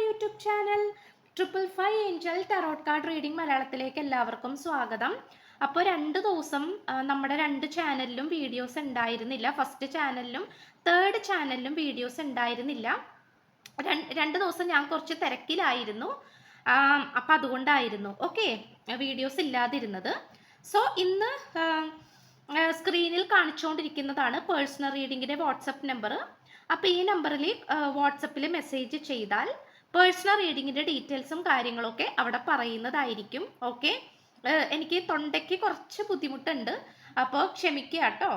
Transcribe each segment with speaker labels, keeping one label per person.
Speaker 1: my YouTube channel triple five angel tarot card reading മലയാളത്തിലേക്ക് എല്ലാവർക്കും സ്വാഗതം അപ്പോൾ രണ്ട് ദിവസം നമ്മുടെ രണ്ട് ചാനലിലും വീഡിയോസ് ഉണ്ടായിരുന്നില്ല ഫസ്റ്റ് ചാനലിലും തേർഡ് ചാനലിലും വീഡിയോസ് ഉണ്ടായിരുന്നില്ല രണ്ട് ദിവസം ഞാൻ കുറച്ച് തിരക്കിലായിരുന്നു അപ്പം അതുകൊണ്ടായിരുന്നു ഓക്കെ വീഡിയോസ് ഇല്ലാതിരുന്നത് സോ ഇന്ന് സ്ക്രീനിൽ കാണിച്ചുകൊണ്ടിരിക്കുന്നതാണ് പേഴ്സണൽ റീഡിങ്ങിൻ്റെ വാട്സപ്പ് നമ്പർ അപ്പോൾ ഈ നമ്പറിൽ വാട്സപ്പിൽ മെസ്സേജ് ചെയ്താൽ പേഴ്സണൽ റീഡിങ്ങിൻ്റെ ഡീറ്റെയിൽസും കാര്യങ്ങളൊക്കെ അവിടെ പറയുന്നതായിരിക്കും ഓക്കെ എനിക്ക് തൊണ്ടയ്ക്ക് കുറച്ച് ബുദ്ധിമുട്ടുണ്ട് അപ്പോൾ ക്ഷമിക്കുക കേട്ടോ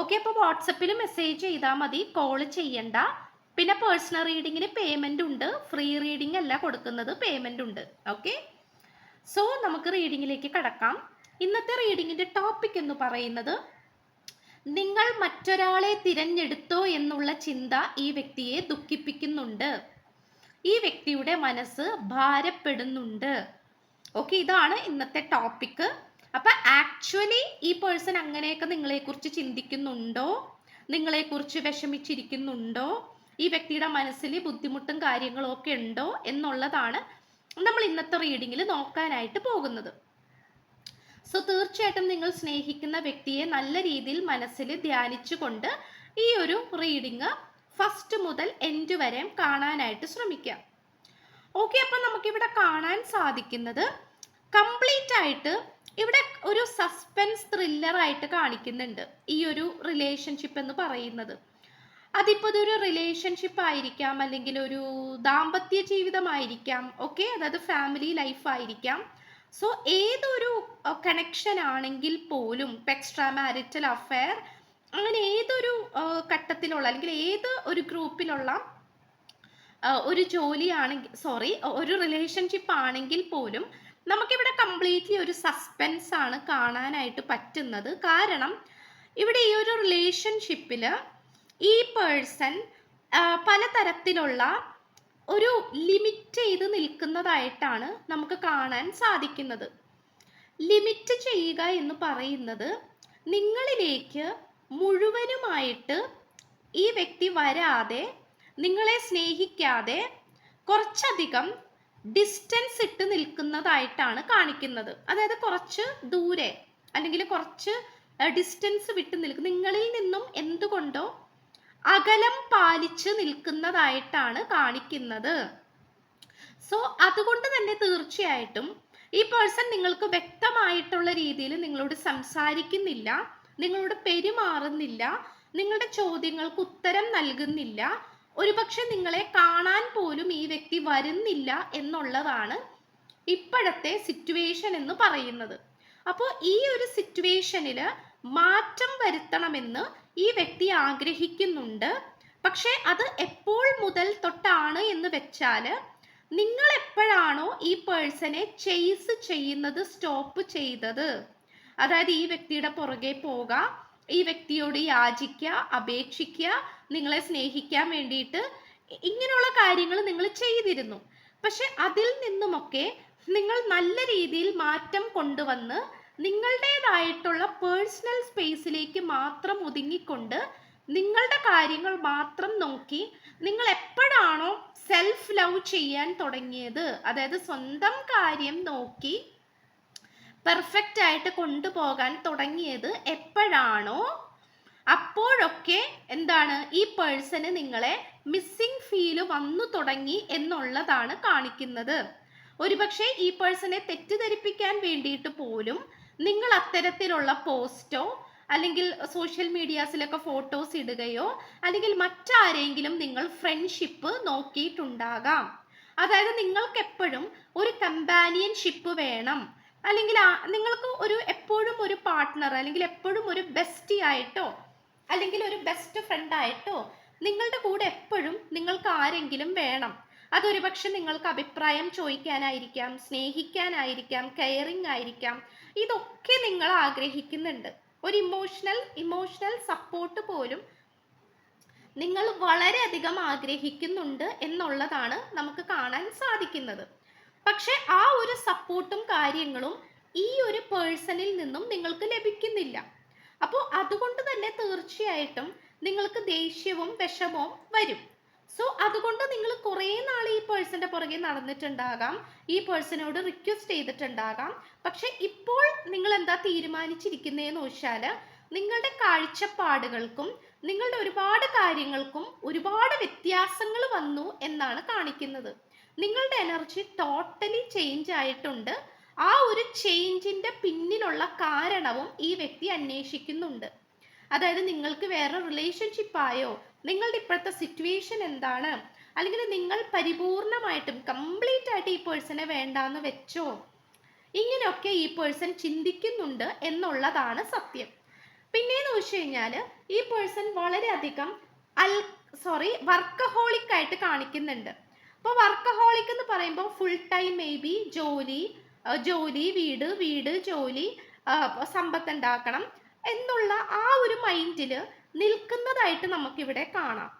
Speaker 1: ഓക്കെ അപ്പോൾ വാട്സപ്പിൽ മെസ്സേജ് ചെയ്താൽ മതി കോൾ ചെയ്യണ്ട പിന്നെ പേഴ്സണൽ റീഡിങ്ങിന് പേയ്മെൻ്റ് ഉണ്ട് ഫ്രീ റീഡിംഗ് അല്ല കൊടുക്കുന്നത് പേയ്മെൻ്റ് ഉണ്ട് ഓക്കെ സോ നമുക്ക് റീഡിങ്ങിലേക്ക് കടക്കാം ഇന്നത്തെ റീഡിങ്ങിൻ്റെ ടോപ്പിക് എന്ന് പറയുന്നത് നിങ്ങൾ മറ്റൊരാളെ തിരഞ്ഞെടുത്തോ എന്നുള്ള ചിന്ത ഈ വ്യക്തിയെ ദുഃഖിപ്പിക്കുന്നുണ്ട് ഈ വ്യക്തിയുടെ മനസ്സ് ഭാരപ്പെടുന്നുണ്ട് ഓക്കെ ഇതാണ് ഇന്നത്തെ ടോപ്പിക് അപ്പൊ ആക്ച്വലി ഈ പേഴ്സൺ അങ്ങനെയൊക്കെ നിങ്ങളെക്കുറിച്ച് ചിന്തിക്കുന്നുണ്ടോ നിങ്ങളെക്കുറിച്ച് വിഷമിച്ചിരിക്കുന്നുണ്ടോ ഈ വ്യക്തിയുടെ മനസ്സിൽ ബുദ്ധിമുട്ടും കാര്യങ്ങളും ഒക്കെ ഉണ്ടോ എന്നുള്ളതാണ് നമ്മൾ ഇന്നത്തെ റീഡിങ്ങിൽ നോക്കാനായിട്ട് പോകുന്നത് സോ തീർച്ചയായിട്ടും നിങ്ങൾ സ്നേഹിക്കുന്ന വ്യക്തിയെ നല്ല രീതിയിൽ മനസ്സിൽ ധ്യാനിച്ചുകൊണ്ട് ഈ ഒരു റീഡിങ് ഫസ്റ്റ് മുതൽ എൻഡ് വരെയും കാണാനായിട്ട് ശ്രമിക്കാം ഓക്കെ അപ്പം നമുക്കിവിടെ കാണാൻ സാധിക്കുന്നത് കംപ്ലീറ്റ് ആയിട്ട് ഇവിടെ ഒരു സസ്പെൻസ് ത്രില്ലർ ആയിട്ട് കാണിക്കുന്നുണ്ട് ഈ ഒരു റിലേഷൻഷിപ്പ് എന്ന് പറയുന്നത് അതിപ്പോൾ ഒരു റിലേഷൻഷിപ്പ് ആയിരിക്കാം അല്ലെങ്കിൽ ഒരു ദാമ്പത്യ ജീവിതമായിരിക്കാം ഓക്കെ അതായത് ഫാമിലി ലൈഫ് ആയിരിക്കാം സോ ഏതൊരു കണക്ഷൻ uh, ആണെങ്കിൽ പോലും എക്സ്ട്രാ മാരിറ്റൽ അഫയർ അങ്ങനെ ഏതൊരു ഘട്ടത്തിലുള്ള അല്ലെങ്കിൽ ഏത് ഒരു ഗ്രൂപ്പിലുള്ള ഒരു ജോലിയാണെങ്കിൽ സോറി ഒരു റിലേഷൻഷിപ്പ് ആണെങ്കിൽ പോലും നമുക്കിവിടെ കംപ്ലീറ്റ്ലി ഒരു സസ്പെൻസ് ആണ് കാണാനായിട്ട് പറ്റുന്നത് കാരണം ഇവിടെ ഈ ഒരു റിലേഷൻഷിപ്പിൽ ഈ പേഴ്സൺ പലതരത്തിലുള്ള ഒരു ലിമിറ്റ് ചെയ്ത് നിൽക്കുന്നതായിട്ടാണ് നമുക്ക് കാണാൻ സാധിക്കുന്നത് ലിമിറ്റ് ചെയ്യുക എന്ന് പറയുന്നത് നിങ്ങളിലേക്ക് മുഴുവനുമായിട്ട് ഈ വ്യക്തി വരാതെ നിങ്ങളെ സ്നേഹിക്കാതെ കുറച്ചധികം ഡിസ്റ്റൻസ് ഇട്ട് നിൽക്കുന്നതായിട്ടാണ് കാണിക്കുന്നത് അതായത് കുറച്ച് ദൂരെ അല്ലെങ്കിൽ കുറച്ച് ഡിസ്റ്റൻസ് വിട്ട് നിൽക്കുന്ന നിങ്ങളിൽ നിന്നും എന്തുകൊണ്ടോ അകലം പാലിച്ച് നിൽക്കുന്നതായിട്ടാണ് കാണിക്കുന്നത് സോ അതുകൊണ്ട് തന്നെ തീർച്ചയായിട്ടും ഈ പേഴ്സൺ നിങ്ങൾക്ക് വ്യക്തമായിട്ടുള്ള രീതിയിൽ നിങ്ങളോട് സംസാരിക്കുന്നില്ല നിങ്ങളോട് പെരുമാറുന്നില്ല നിങ്ങളുടെ ചോദ്യങ്ങൾക്ക് ഉത്തരം നൽകുന്നില്ല ഒരുപക്ഷെ നിങ്ങളെ കാണാൻ പോലും ഈ വ്യക്തി വരുന്നില്ല എന്നുള്ളതാണ് ഇപ്പോഴത്തെ സിറ്റുവേഷൻ എന്ന് പറയുന്നത് അപ്പോൾ ഈ ഒരു സിറ്റുവേഷനിൽ മാറ്റം വരുത്തണമെന്ന് ഈ വ്യക്തി ആഗ്രഹിക്കുന്നുണ്ട് പക്ഷേ അത് എപ്പോൾ മുതൽ തൊട്ടാണ് എന്ന് വെച്ചാൽ നിങ്ങൾ എപ്പോഴാണോ ഈ പേഴ്സണെ ചെയ്സ് ചെയ്യുന്നത് സ്റ്റോപ്പ് ചെയ്തത് അതായത് ഈ വ്യക്തിയുടെ പുറകെ പോകാം ഈ വ്യക്തിയോട് യാചിക്കുക അപേക്ഷിക്കുക നിങ്ങളെ സ്നേഹിക്കാൻ വേണ്ടിയിട്ട് ഇങ്ങനെയുള്ള കാര്യങ്ങൾ നിങ്ങൾ ചെയ്തിരുന്നു പക്ഷെ അതിൽ നിന്നുമൊക്കെ നിങ്ങൾ നല്ല രീതിയിൽ മാറ്റം കൊണ്ടുവന്ന് നിങ്ങളുടേതായിട്ടുള്ള പേഴ്സണൽ സ്പേസിലേക്ക് മാത്രം ഒതുങ്ങിക്കൊണ്ട് നിങ്ങളുടെ കാര്യങ്ങൾ മാത്രം നോക്കി നിങ്ങൾ എപ്പോഴാണോ സെൽഫ് ലവ് ചെയ്യാൻ തുടങ്ങിയത് അതായത് സ്വന്തം കാര്യം നോക്കി പെർഫെക്റ്റ് ആയിട്ട് കൊണ്ടുപോകാൻ തുടങ്ങിയത് എപ്പോഴാണോ അപ്പോഴൊക്കെ എന്താണ് ഈ പേഴ്സണ് നിങ്ങളെ മിസ്സിംഗ് ഫീല് വന്നു തുടങ്ങി എന്നുള്ളതാണ് കാണിക്കുന്നത് ഒരുപക്ഷെ ഈ പേഴ്സണെ തെറ്റിദ്ധരിപ്പിക്കാൻ വേണ്ടിയിട്ട് പോലും നിങ്ങൾ അത്തരത്തിലുള്ള പോസ്റ്റോ അല്ലെങ്കിൽ സോഷ്യൽ മീഡിയാസിലൊക്കെ ഫോട്ടോസ് ഇടുകയോ അല്ലെങ്കിൽ മറ്റാരെങ്കിലും നിങ്ങൾ ഫ്രണ്ട്ഷിപ്പ് നോക്കിയിട്ടുണ്ടാകാം അതായത് നിങ്ങൾക്ക് എപ്പോഴും ഒരു കമ്പാനിയൻഷിപ്പ് വേണം അല്ലെങ്കിൽ നിങ്ങൾക്ക് ഒരു എപ്പോഴും ഒരു പാർട്ട്ണർ അല്ലെങ്കിൽ എപ്പോഴും ഒരു ബെസ്റ്റി ആയിട്ടോ അല്ലെങ്കിൽ ഒരു ബെസ്റ്റ് ഫ്രണ്ട് ആയിട്ടോ നിങ്ങളുടെ കൂടെ എപ്പോഴും നിങ്ങൾക്ക് ആരെങ്കിലും വേണം അതൊരു പക്ഷെ നിങ്ങൾക്ക് അഭിപ്രായം ചോദിക്കാനായിരിക്കാം സ്നേഹിക്കാനായിരിക്കാം കെയറിങ് ആയിരിക്കാം ഇതൊക്കെ നിങ്ങൾ ആഗ്രഹിക്കുന്നുണ്ട് ഒരു ഇമോഷണൽ ഇമോഷണൽ സപ്പോർട്ട് പോലും നിങ്ങൾ വളരെയധികം ആഗ്രഹിക്കുന്നുണ്ട് എന്നുള്ളതാണ് നമുക്ക് കാണാൻ സാധിക്കുന്നത് പക്ഷെ ആ ഒരു സപ്പോർട്ടും കാര്യങ്ങളും ഈ ഒരു പേഴ്സണിൽ നിന്നും നിങ്ങൾക്ക് ലഭിക്കുന്നില്ല അപ്പോൾ അതുകൊണ്ട് തന്നെ തീർച്ചയായിട്ടും നിങ്ങൾക്ക് ദേഷ്യവും വിഷമവും വരും സോ അതുകൊണ്ട് നിങ്ങൾ കുറേ നാൾ ഈ പേഴ്സന്റെ പുറകെ നടന്നിട്ടുണ്ടാകാം ഈ പേഴ്സണോട് റിക്വസ്റ്റ് ചെയ്തിട്ടുണ്ടാകാം പക്ഷെ ഇപ്പോൾ നിങ്ങൾ എന്താ തീരുമാനിച്ചിരിക്കുന്നതെന്ന് വെച്ചാൽ നിങ്ങളുടെ കാഴ്ചപ്പാടുകൾക്കും നിങ്ങളുടെ ഒരുപാട് കാര്യങ്ങൾക്കും ഒരുപാട് വ്യത്യാസങ്ങൾ വന്നു എന്നാണ് കാണിക്കുന്നത് നിങ്ങളുടെ എനർജി ടോട്ടലി ചേഞ്ച് ആയിട്ടുണ്ട് ആ ഒരു ചേഞ്ചിൻ്റെ പിന്നിലുള്ള കാരണവും ഈ വ്യക്തി അന്വേഷിക്കുന്നുണ്ട് അതായത് നിങ്ങൾക്ക് വേറെ റിലേഷൻഷിപ്പായോ നിങ്ങളുടെ ഇപ്പോഴത്തെ സിറ്റുവേഷൻ എന്താണ് അല്ലെങ്കിൽ നിങ്ങൾ പരിപൂർണമായിട്ടും കംപ്ലീറ്റ് ആയിട്ട് ഈ പേഴ്സണെ വേണ്ടാന്ന് വെച്ചോ ഇങ്ങനെയൊക്കെ ഈ പേഴ്സൺ ചിന്തിക്കുന്നുണ്ട് എന്നുള്ളതാണ് സത്യം പിന്നെയെന്ന് വെച്ച് കഴിഞ്ഞാൽ ഈ പേഴ്സൺ വളരെയധികം അൽ സോറി വർക്കഹോളിക് ആയിട്ട് കാണിക്കുന്നുണ്ട് അപ്പോൾ വർക്കഹോളിക് എന്ന് പറയുമ്പോൾ ഫുൾ ടൈം മേ ബി ജോലി ജോലി വീട് വീട് ജോലി സമ്പത്ത് ഉണ്ടാക്കണം എന്നുള്ള ആ ഒരു മൈൻഡിൽ നിൽക്കുന്നതായിട്ട് നമുക്കിവിടെ കാണാം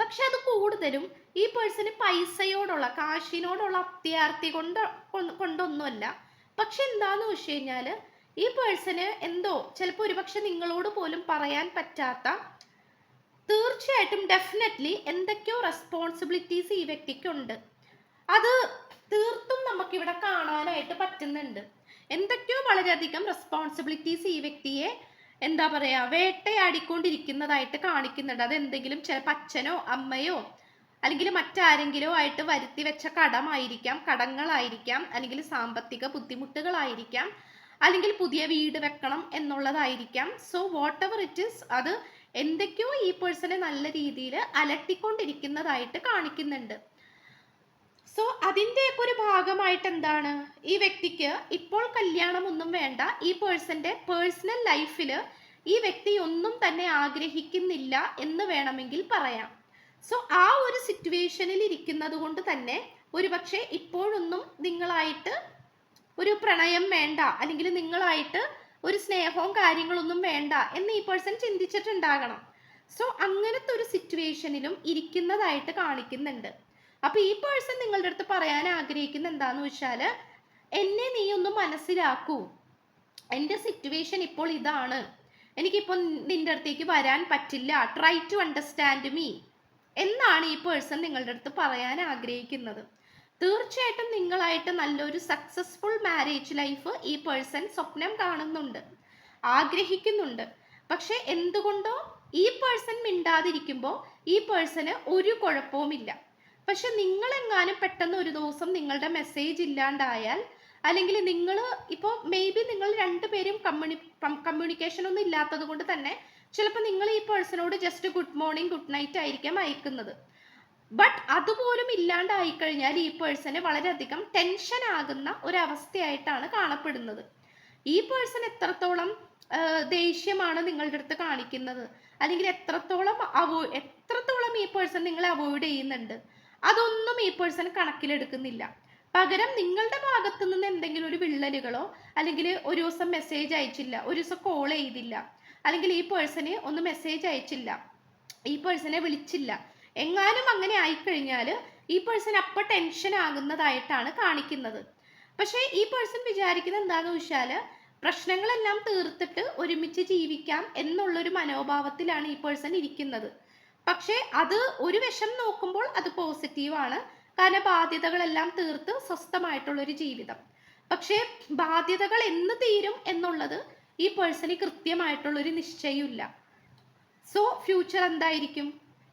Speaker 1: പക്ഷെ അത് കൂടുതലും ഈ പേഴ്സണ് പൈസയോടുള്ള കാശിനോടുള്ള അത്യാർത്ഥി കൊണ്ട് കൊണ്ടൊന്നുമല്ല പക്ഷെ എന്താന്ന് വെച്ച് കഴിഞ്ഞാൽ ഈ പേഴ്സണ് എന്തോ ചിലപ്പോൾ ഒരുപക്ഷെ നിങ്ങളോട് പോലും പറയാൻ പറ്റാത്ത തീർച്ചയായിട്ടും ഡെഫിനറ്റ്ലി എന്തൊക്കെയോ റെസ്പോൺസിബിലിറ്റീസ് ഈ വ്യക്തിക്കുണ്ട് അത് തീർത്തും നമുക്കിവിടെ കാണാനായിട്ട് പറ്റുന്നുണ്ട് എന്തൊക്കെയോ വളരെയധികം റെസ്പോൺസിബിലിറ്റീസ് ഈ വ്യക്തിയെ എന്താ പറയുക വേട്ടയാടിക്കൊണ്ടിരിക്കുന്നതായിട്ട് കാണിക്കുന്നുണ്ട് അത് എന്തെങ്കിലും ചിലപ്പോൾ അച്ഛനോ അമ്മയോ അല്ലെങ്കിൽ മറ്റാരെങ്കിലും ആയിട്ട് വരുത്തി വെച്ച കടമായിരിക്കാം കടങ്ങളായിരിക്കാം അല്ലെങ്കിൽ സാമ്പത്തിക ബുദ്ധിമുട്ടുകളായിരിക്കാം അല്ലെങ്കിൽ പുതിയ വീട് വെക്കണം എന്നുള്ളതായിരിക്കാം so whatever it is അത് എന്തൊക്കെയോ ഈ പേഴ്സണെ നല്ല രീതിയിൽ അലട്ടിക്കൊണ്ടിരിക്കുന്നതായിട്ട് കാണിക്കുന്നുണ്ട് സോ അതിൻ്റെയൊക്കെ ഒരു ഭാഗമായിട്ട് എന്താണ് ഈ വ്യക്തിക്ക് ഇപ്പോൾ കല്യാണമൊന്നും വേണ്ട ഈ പേഴ്സന്റെ പേഴ്സണൽ ലൈഫിൽ ഈ വ്യക്തി ഒന്നും തന്നെ ആഗ്രഹിക്കുന്നില്ല എന്ന് വേണമെങ്കിൽ പറയാം സോ ആ ഒരു സിറ്റുവേഷനിൽ ഇരിക്കുന്നത് കൊണ്ട് തന്നെ പക്ഷേ ഇപ്പോഴൊന്നും നിങ്ങളായിട്ട് ഒരു പ്രണയം വേണ്ട അല്ലെങ്കിൽ നിങ്ങളായിട്ട് ഒരു സ്നേഹവും കാര്യങ്ങളൊന്നും വേണ്ട എന്ന് ഈ പേഴ്സൺ ചിന്തിച്ചിട്ടുണ്ടാകണം സോ അങ്ങനത്തെ ഒരു സിറ്റുവേഷനിലും ഇരിക്കുന്നതായിട്ട് കാണിക്കുന്നുണ്ട് അപ്പൊ ഈ പേഴ്സൺ നിങ്ങളുടെ അടുത്ത് പറയാൻ ആഗ്രഹിക്കുന്ന എന്താന്ന് വെച്ചാല് എന്നെ നീ ഒന്ന് മനസ്സിലാക്കൂ എൻ്റെ സിറ്റുവേഷൻ ഇപ്പോൾ ഇതാണ് എനിക്കിപ്പോൾ നിന്റെ അടുത്തേക്ക് വരാൻ പറ്റില്ല ട്രൈ ടു അണ്ടർസ്റ്റാൻഡ് മീ എന്നാണ് ഈ പേഴ്സൺ നിങ്ങളുടെ അടുത്ത് പറയാൻ ആഗ്രഹിക്കുന്നത് തീർച്ചയായിട്ടും നിങ്ങളായിട്ട് നല്ലൊരു സക്സസ്ഫുൾ മാരേജ് ലൈഫ് ഈ പേഴ്സൺ സ്വപ്നം കാണുന്നുണ്ട് ആഗ്രഹിക്കുന്നുണ്ട് പക്ഷെ എന്തുകൊണ്ടോ ഈ പേഴ്സൺ മിണ്ടാതിരിക്കുമ്പോൾ ഈ പേഴ്സന് ഒരു കുഴപ്പവുമില്ല പക്ഷെ നിങ്ങളെങ്ങാനും പെട്ടെന്ന് ഒരു ദിവസം നിങ്ങളുടെ മെസ്സേജ് ഇല്ലാണ്ടായാൽ അല്ലെങ്കിൽ നിങ്ങൾ ഇപ്പോൾ മേ ബി നിങ്ങൾ രണ്ടുപേരും കമ്മ്യൂണി കമ്മ്യൂണിക്കേഷൻ ഒന്നും ഇല്ലാത്തത് കൊണ്ട് തന്നെ ചിലപ്പോൾ നിങ്ങൾ ഈ പേഴ്സണോട് just good morning good night ആയിരിക്കാം അയക്കുന്നത് ബട്ട് അതുപോലും ഇല്ലാണ്ടായി കഴിഞ്ഞാൽ ഈ വളരെ വളരെയധികം ടെൻഷൻ ആകുന്ന ഒരവസ്ഥയായിട്ടാണ് കാണപ്പെടുന്നത് ഈ പേഴ്സൺ എത്രത്തോളം ദേഷ്യമാണ് നിങ്ങളുടെ അടുത്ത് കാണിക്കുന്നത് അല്ലെങ്കിൽ എത്രത്തോളം അവോ എത്രത്തോളം ഈ പേഴ്സൺ നിങ്ങളെ അവോയ്ഡ് ചെയ്യുന്നുണ്ട് അതൊന്നും ഈ പേഴ്സൺ കണക്കിലെടുക്കുന്നില്ല പകരം നിങ്ങളുടെ ഭാഗത്ത് നിന്ന് എന്തെങ്കിലും ഒരു വിള്ളലുകളോ അല്ലെങ്കിൽ ഒരു ദിവസം മെസ്സേജ് അയച്ചില്ല ഒരു ദിവസം കോൾ ചെയ്തില്ല അല്ലെങ്കിൽ ഈ പേഴ്സണ് ഒന്ന് മെസ്സേജ് അയച്ചില്ല ഈ പേഴ്സണെ വിളിച്ചില്ല എങ്ങാനും അങ്ങനെ ആയിക്കഴിഞ്ഞാൽ ഈ പേഴ്സൺ അപ്പം ടെൻഷൻ ആകുന്നതായിട്ടാണ് കാണിക്കുന്നത് പക്ഷേ ഈ പേഴ്സൺ വിചാരിക്കുന്നത് എന്താണെന്ന് വെച്ചാൽ പ്രശ്നങ്ങളെല്ലാം തീർത്തിട്ട് ഒരുമിച്ച് ജീവിക്കാം എന്നുള്ളൊരു മനോഭാവത്തിലാണ് ഈ പേഴ്സൺ ഇരിക്കുന്നത് പക്ഷേ അത് ഒരു വശം നോക്കുമ്പോൾ അത് പോസിറ്റീവാണ് കാരണം ബാധ്യതകളെല്ലാം തീർത്ത് സ്വസ്ഥമായിട്ടുള്ളൊരു ജീവിതം പക്ഷേ ബാധ്യതകൾ എന്ന് തീരും എന്നുള്ളത് ഈ പേഴ്സണ് കൃത്യമായിട്ടുള്ളൊരു നിശ്ചയമില്ല സോ ഫ്യൂച്ചർ എന്തായിരിക്കും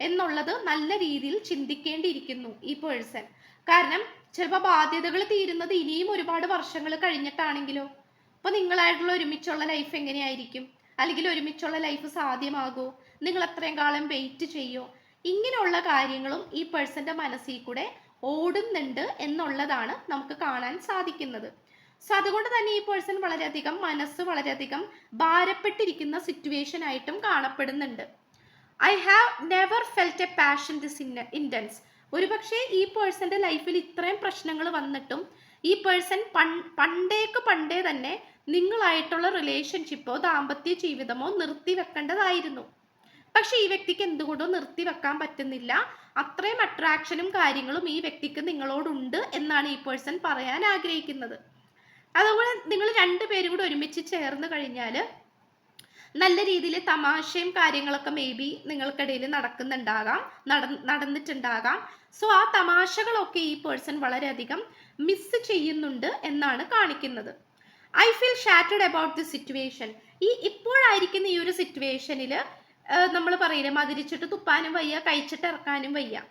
Speaker 1: എന്നുള്ളത് നല്ല രീതിയിൽ ചിന്തിക്കേണ്ടിയിരിക്കുന്നു ഈ പേഴ്സൺ കാരണം ചിലപ്പോൾ ബാധ്യതകൾ തീരുന്നത് ഇനിയും ഒരുപാട് വർഷങ്ങൾ കഴിഞ്ഞിട്ടാണെങ്കിലോ അപ്പോൾ നിങ്ങളായിട്ടുള്ള ഒരുമിച്ചുള്ള ലൈഫ് എങ്ങനെയായിരിക്കും അല്ലെങ്കിൽ ഒരുമിച്ചുള്ള ലൈഫ് സാധ്യമാകുമോ നിങ്ങൾ അത്രയും കാലം വെയിറ്റ് ചെയ്യോ ഇങ്ങനെയുള്ള കാര്യങ്ങളും ഈ പേഴ്സന്റെ മനസ്സിൽ കൂടെ ഓടുന്നുണ്ട് എന്നുള്ളതാണ് നമുക്ക് കാണാൻ സാധിക്കുന്നത് സോ അതുകൊണ്ട് തന്നെ ഈ പേഴ്സൺ വളരെയധികം മനസ്സ് വളരെയധികം ഭാരപ്പെട്ടിരിക്കുന്ന സിറ്റുവേഷൻ ആയിട്ടും കാണപ്പെടുന്നുണ്ട് I have never felt a passion this in intense പക്ഷേ ഈ പേഴ്സൻ്റെ ലൈഫിൽ ഇത്രയും പ്രശ്നങ്ങൾ വന്നിട്ടും ഈ പേഴ്സൺ പണ്ടേക്ക് പണ്ടേ തന്നെ നിങ്ങളായിട്ടുള്ള റിലേഷൻഷിപ്പോ ദാമ്പത്യ ജീവിതമോ നിർത്തി വെക്കേണ്ടതായിരുന്നു പക്ഷെ ഈ വ്യക്തിക്ക് എന്തുകൊണ്ടോ നിർത്തി വെക്കാൻ പറ്റുന്നില്ല അത്രയും അട്രാക്ഷനും കാര്യങ്ങളും ഈ വ്യക്തിക്ക് നിങ്ങളോടുണ്ട് എന്നാണ് ഈ പേഴ്സൺ പറയാൻ ആഗ്രഹിക്കുന്നത് അതുപോലെ നിങ്ങൾ രണ്ടുപേരും കൂടി ഒരുമിച്ച് ചേർന്ന് കഴിഞ്ഞാൽ നല്ല രീതിയിൽ തമാശയും കാര്യങ്ങളൊക്കെ മേ ബി നിങ്ങൾക്കിടയിൽ നടക്കുന്നുണ്ടാകാം നട നടന്നിട്ടുണ്ടാകാം സോ ആ തമാശകളൊക്കെ ഈ പേഴ്സൺ വളരെയധികം മിസ് ചെയ്യുന്നുണ്ട് എന്നാണ് കാണിക്കുന്നത് I feel shattered about the situation ഈ ഇപ്പോഴായിരിക്കുന്ന ഈ ഒരു സിറ്റുവേഷനിൽ നമ്മൾ പറയില്ലേ മതിരിച്ചിട്ട് തുപ്പാനും വയ്യ കഴിച്ചിട്ട് ഇറക്കാനും വയ്യ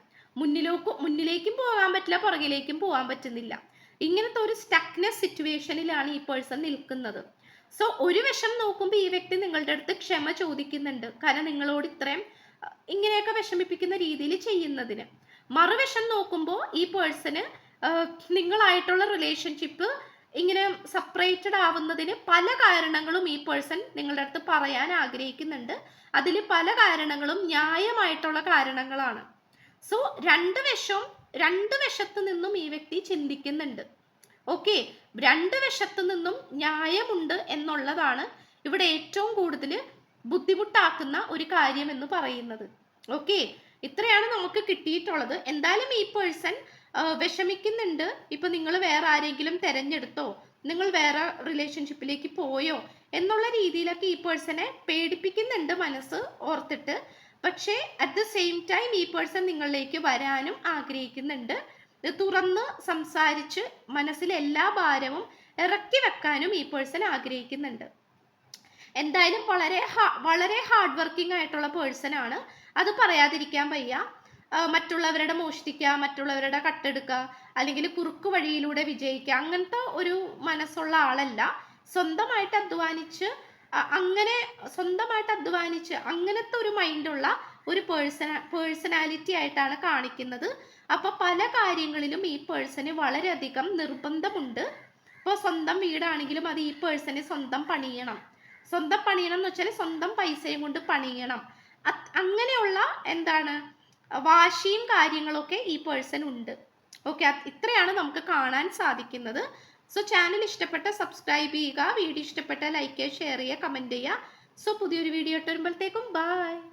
Speaker 1: മുന്നിലേക്ക് മുന്നിലേക്കും പോകാൻ പറ്റില്ല പുറകിലേക്കും പോകാൻ പറ്റുന്നില്ല ഇങ്ങനത്തെ ഒരു സ്റ്റക്നെസ് സിറ്റുവേഷനിലാണ് ഈ പേഴ്സൺ നിൽക്കുന്നത് സോ ഒരു വിഷം നോക്കുമ്പോൾ ഈ വ്യക്തി നിങ്ങളുടെ അടുത്ത് ക്ഷമ ചോദിക്കുന്നുണ്ട് കാരണം നിങ്ങളോട് ഇത്രയും ഇങ്ങനെയൊക്കെ വിഷമിപ്പിക്കുന്ന രീതിയിൽ ചെയ്യുന്നതിന് മറുവശം നോക്കുമ്പോൾ ഈ പേഴ്സണ് നിങ്ങളായിട്ടുള്ള റിലേഷൻഷിപ്പ് ഇങ്ങനെ സെപ്പറേറ്റഡ് ആവുന്നതിന് പല കാരണങ്ങളും ഈ പേഴ്സൺ നിങ്ങളുടെ അടുത്ത് പറയാൻ ആഗ്രഹിക്കുന്നുണ്ട് അതിൽ പല കാരണങ്ങളും ന്യായമായിട്ടുള്ള കാരണങ്ങളാണ് സോ രണ്ട് വശവും രണ്ട് വശത്തു നിന്നും ഈ വ്യക്തി ചിന്തിക്കുന്നുണ്ട് ഓക്കെ രണ്ട് വശത്തു നിന്നും ന്യായമുണ്ട് എന്നുള്ളതാണ് ഇവിടെ ഏറ്റവും കൂടുതൽ ബുദ്ധിമുട്ടാക്കുന്ന ഒരു കാര്യം എന്ന് പറയുന്നത് ഓക്കെ ഇത്രയാണ് നമുക്ക് കിട്ടിയിട്ടുള്ളത് എന്തായാലും ഈ പേഴ്സൺ വിഷമിക്കുന്നുണ്ട് ഇപ്പൊ നിങ്ങൾ വേറെ ആരെങ്കിലും തെരഞ്ഞെടുത്തോ നിങ്ങൾ വേറെ റിലേഷൻഷിപ്പിലേക്ക് പോയോ എന്നുള്ള രീതിയിലൊക്കെ ഈ പേഴ്സണെ പേടിപ്പിക്കുന്നുണ്ട് മനസ്സ് ഓർത്തിട്ട് പക്ഷേ അറ്റ് ദ സെയിം ടൈം ഈ പേഴ്സൺ നിങ്ങളിലേക്ക് വരാനും ആഗ്രഹിക്കുന്നുണ്ട് ഇത് തുറന്ന് സംസാരിച്ച് മനസ്സിലെ എല്ലാ ഭാരവും ഇറക്കി വെക്കാനും ഈ പേഴ്സൺ ആഗ്രഹിക്കുന്നുണ്ട് എന്തായാലും വളരെ വളരെ ഹാർഡ് വർക്കിംഗ് ആയിട്ടുള്ള പേഴ്സൺ ആണ് അത് പറയാതിരിക്കാൻ വയ്യ മറ്റുള്ളവരുടെ മോഷ്ടിക്കുക മറ്റുള്ളവരുടെ കട്ടെടുക്കുക അല്ലെങ്കിൽ കുറുക്കു വഴിയിലൂടെ വിജയിക്കുക അങ്ങനത്തെ ഒരു മനസ്സുള്ള ആളല്ല സ്വന്തമായിട്ട് അധ്വാനിച്ച് അങ്ങനെ സ്വന്തമായിട്ട് അധ്വാനിച്ച് അങ്ങനത്തെ ഒരു മൈൻഡുള്ള ഒരു പേഴ്സണ പേഴ്സണാലിറ്റി ആയിട്ടാണ് കാണിക്കുന്നത് അപ്പോൾ പല കാര്യങ്ങളിലും ഈ പേഴ്സന് വളരെയധികം നിർബന്ധമുണ്ട് ഇപ്പോൾ സ്വന്തം വീടാണെങ്കിലും അത് ഈ പേഴ്സന് സ്വന്തം പണിയണം സ്വന്തം പണിയണം എന്ന് വെച്ചാൽ സ്വന്തം പൈസയും കൊണ്ട് പണിയണം അങ്ങനെയുള്ള എന്താണ് വാശിയും കാര്യങ്ങളൊക്കെ ഈ പേഴ്സൺ ഉണ്ട് ഓക്കെ ഇത്രയാണ് നമുക്ക് കാണാൻ സാധിക്കുന്നത് സോ ചാനൽ ഇഷ്ടപ്പെട്ട സബ്സ്ക്രൈബ് ചെയ്യുക വീഡിയോ ഇഷ്ടപ്പെട്ട ലൈക്ക് ചെയ്യുക ഷെയർ ചെയ്യുക കമൻറ്റ് ചെയ്യുക സോ പുതിയൊരു വീഡിയോ ഇട്ട് വരുമ്പോഴത്തേക്കും ബൈ